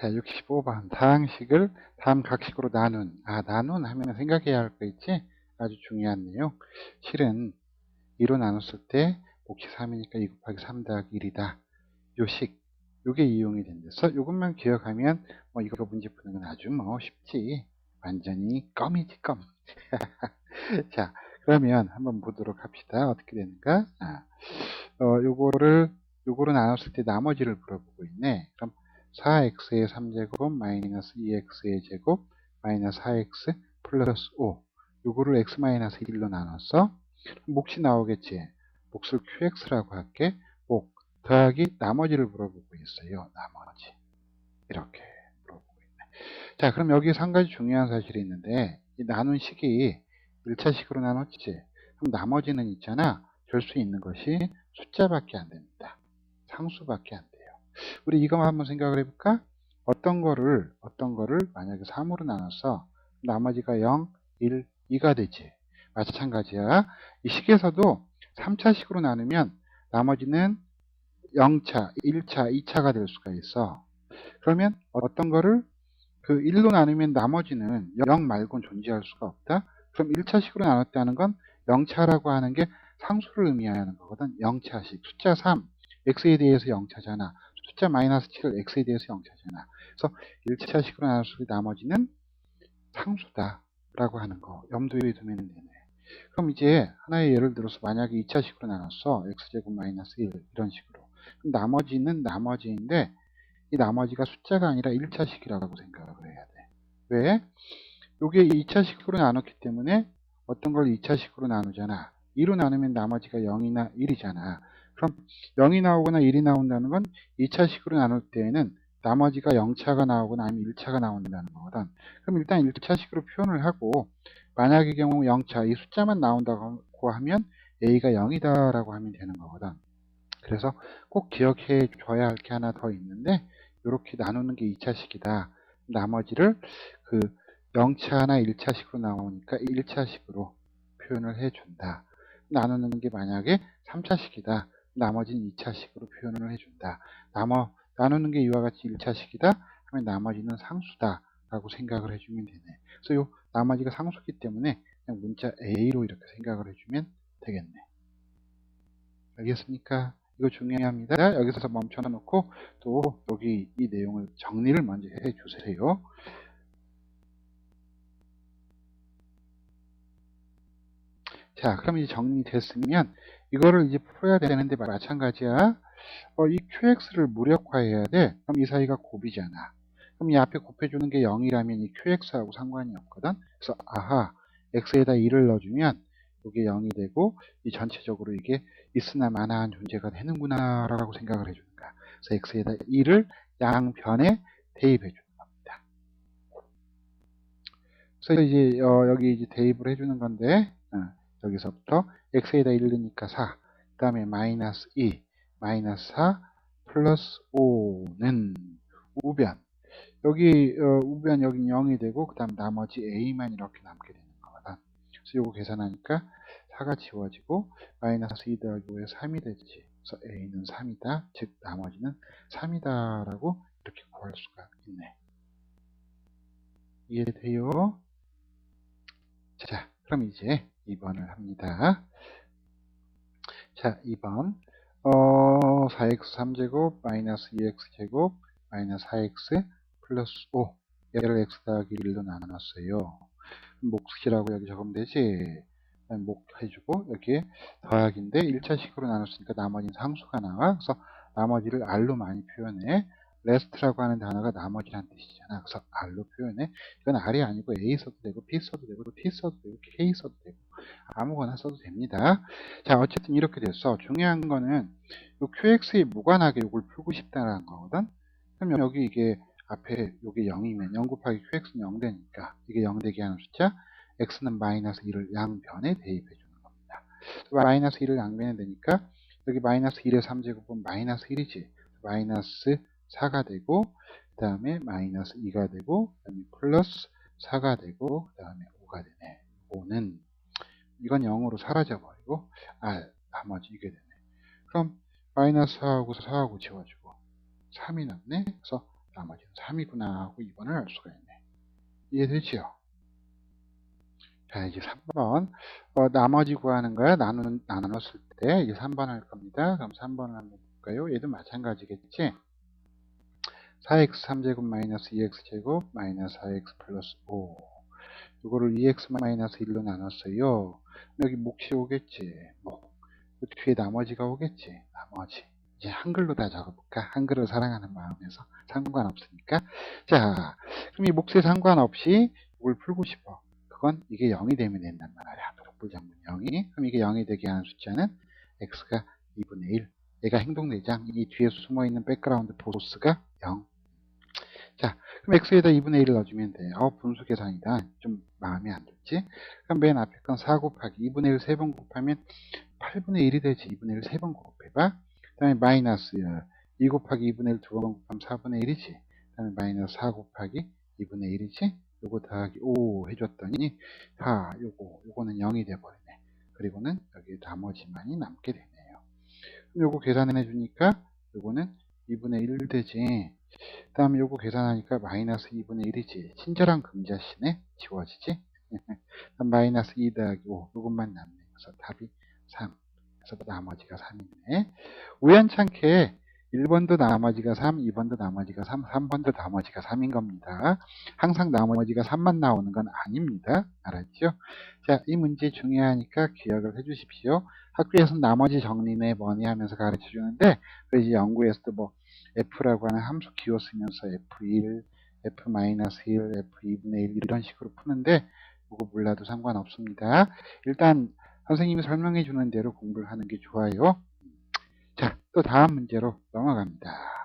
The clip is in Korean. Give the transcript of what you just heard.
자, 65번. 다항식을 다음 각식으로 나눈. 아, 나눈 하면 생각해야 할 거 있지? 아주 중요한 내용. 실은 2로 나눴을 때 몫이 3이니까 2 곱하기 3 더하기 1이다. 요 식. 요게 이용이 된대서 요것만 기억하면 뭐 이거 문제 푸는 건 아주 뭐 쉽지. 완전히 껌이지 껌. 자, 그러면 한번 보도록 합시다. 어떻게 되는가? 아, 어, 요거를 요거로 나눴을 때 나머지를 물어보고 있네. 그럼 4x의 3제곱 마이너스 2x의 제곱 마이너스 4x 플러스 5 요거를 x 마이너스 1로 나눴어 몫이 나오겠지. 몫을 qx라고 할게. 몫 더하기 나머지를 물어보고 있어요. 나머지. 이렇게 물어보고 있네. 자 그럼 여기서 한 가지 중요한 사실이 있는데 이 나눈 식이 1차식으로 나눴지. 그럼 나머지는 있잖아. 될수 있는 것이 숫자밖에 안 됩니다. 상수밖에 안 돼요 우리 이거만 한번 생각을 해볼까? 어떤 거를, 어떤 거를 만약에 3으로 나눠서 나머지가 0, 1, 2가 되지. 마찬가지야. 이 식에서도 3차식으로 나누면 나머지는 0차, 1차, 2차가 될 수가 있어. 그러면 어떤 거를 그 1로 나누면 나머지는 0 말고는 존재할 수가 없다. 그럼 1차식으로 나눴다는 건 0차라고 하는 게 상수를 의미하는 거거든. 0차식. 숫자 3. x에 대해서 0차잖아. 숫자 마이너스 7을 x에 대해서 0차잖아. 그래서 1차식으로 나눴을 때 나머지는 상수다. 라고 하는 거 염두에 두면 되네. 그럼 이제 하나의 예를 들어서 만약에 2차식으로 나눴어. x제곱 마이너스 1 이런 식으로. 그럼 나머지는 나머지인데 이 나머지가 숫자가 아니라 1차식이라고 생각을 해야 돼. 왜? 이게 2차식으로 나눴기 때문에 어떤 걸 2차식으로 나누잖아. 2로 나누면 나머지가 0이나 1이잖아. 그럼 0이 나오거나 1이 나온다는 건 2차식으로 나눌 때에는 나머지가 0차가 나오거나 아니면 1차가 나온다는 거거든. 그럼 일단 1차식으로 표현을 하고 만약의 경우 0차 이 숫자만 나온다고 하면 a가 0이다 라고 하면 되는 거거든. 그래서 꼭 기억해 줘야 할 게 하나 더 있는데 이렇게 나누는 게 2차식이다. 나머지를 그 0차나 1차식으로 나오니까 1차식으로 표현을 해준다. 나누는 게 만약에 3차식이다. 나머지는 2차식으로 표현을 해준다. 나머, 나누는 게 이와 같이 1차식이다 하면 나머지는 상수다 라고 생각을 해주면 되네. 그래서 요 나머지가 상수기 때문에 그냥 문자 A로 이렇게 생각을 해주면 되겠네. 알겠습니까? 이거 중요합니다. 여기서 멈춰 놓고 또 여기 이 내용을 정리를 먼저 해 주세요. 자, 그럼 이제 정리됐으면 이거를 이제 풀어야 되는데 마찬가지야. 어, 이 QX를 무력화해야 돼. 그럼 이 사이가 곱이잖아. 그럼 이 앞에 곱해주는 게 0이라면 이 QX하고 상관이 없거든. 그래서 아하, X에다 2를 넣어주면 이게 0이 되고 이 전체적으로 이게 있으나 마나한 존재가 되는구나 라고 생각을 해주는 거야. 그래서 X에다 2를 양변에 대입해 주는 겁니다. 그래서 이제 어, 여기 이제 대입을 해주는 건데 어, 여기서부터 x에다 1 넣으니까 4, 그 다음에 마이너스 2, 마이너스 4, 플러스 5는 우변. 여기 어, 우변 여기 0이 되고 그 다음 나머지 a만 이렇게 남게 되는 거다. 그래서 이거 계산하니까 4가 지워지고 마이너스 2 더하기 5에 3이 되지. 그래서 a는 3이다. 즉 나머지는 3이다 라고 이렇게 구할 수가 있네. 이해돼요? 자, 그럼 이제 2번을 합니다. 자, 2번. 어, 4x 3제곱 마이너스 2x제곱 마이너스 4x 플러스 5 얘를 x 더하기 1로 나눠놨어요. 몫이라고 여기 적으면 되지. 목 해주고 여기에 더하기인데 1차식으로 나눴으니까 나머지는 상수가 나와. 그래서 나머지를 r로 많이 표현해. 레스트라고 하는 단어가 나머지란 뜻이잖아. 그래서 R로 표현해. 이건 R이 아니고 A 써도 되고 P 써도 되고 T 써도 되고 K 써도 되고 아무거나 써도 됩니다. 자 어쨌든 이렇게 됐어. 중요한 거는 요 QX에 무관하게 이걸 풀고 싶다는 거거든. 그럼 여기 이게 앞에 이게 0이면 0 곱하기 QX는 0 되니까 이게 0 되게 하는 숫자 X는 마이너스 1을 양변에 대입해 주는 겁니다. 마이너스 1을 양변에 되니까 여기 마이너스 1의 3제곱은 마이너스 1이지. 마이너스 4가 되고 그 다음에 마이너스 2가 되고 그 다음에 플러스 4가 되고 그 다음에 5가 되네 5는 이건 0으로 사라져 버리고 아 나머지 이게 되네 그럼 마이너스 4하고 4하고 지워주고 3이 남네 그래서 나머지는 3이구나 하고 2번을 알 수가 있네. 이해되지요? 자, 이제 3번. 어, 나머지 구하는 거야. 나누, 나눴을 때, 이제 3번 할 겁니다. 그럼 3번을 한번 볼까요? 얘도 마찬가지겠지? 4x 3제곱 마이너스 2x제곱 마이너스 4x 플러스 5. 이거를 2x 마이너스 1로 나눴어요. 여기 몫이 오겠지. 목. 그 뒤에 나머지가 오겠지. 나머지. 이제 한글로 다 적어볼까? 한글을 사랑하는 마음에서 상관없으니까. 자, 그럼 이 몫에 상관없이 이걸 풀고 싶어. 그건 이게 0이 되면 된단 말이야. 독불장문 0이. 그럼 이게 0이 되게 하는 숫자는 x가 2분의 1. 얘가 행동대장. 이 뒤에 숨어있는 백그라운드 보스가 0. 자, 그럼 x에다 2분의 1을 넣어주면 돼. 어, 분수 계산이다. 좀 마음에 안 들지? 그럼 맨 앞에 건 4 곱하기 2분의 1 3번 곱하면 8분의 1이 되지. 2분의 1 3번 곱해봐. 그 다음에 마이너스 2 곱하기 2분의 1두번 곱하면 4분의 1이지. 그 다음에 마이너스 4 곱하기 2분의 1이지. 요거 더하기 5 해줬더니 다 요거 요거는 0이 돼버리네. 그리고는 여기 나머지만이 남게 되네요. 그럼 요거 계산해 주니까 요거는 2분의 1 되지. 그 다음에 요거 계산하니까 마이너스 2분의 1이지. 친절한 금자씨네. 지워지지? 마이너스 2 더하기 5. 요것만 남네. 그래서 답이 3. 그래서 나머지가 3이네. 우연찮게 1번도 나머지가 3, 2번도 나머지가 3, 3번도 나머지가 3인 겁니다. 항상 나머지가 3만 나오는 건 아닙니다. 알았죠? 자, 이 문제 중요하니까 기억을 해 주십시오. 학교에서는 나머지 정리네 뭐니 하면서 가르쳐 주는데, 그래서 연구에서도 뭐 f라고 하는 함수 기호 쓰면서 f1, f-1, f2분의 1 이런 식으로 푸는데 그거 몰라도 상관없습니다. 일단 선생님이 설명해 주는 대로 공부를 하는 게 좋아요. 자, 또 다음 문제로 넘어갑니다.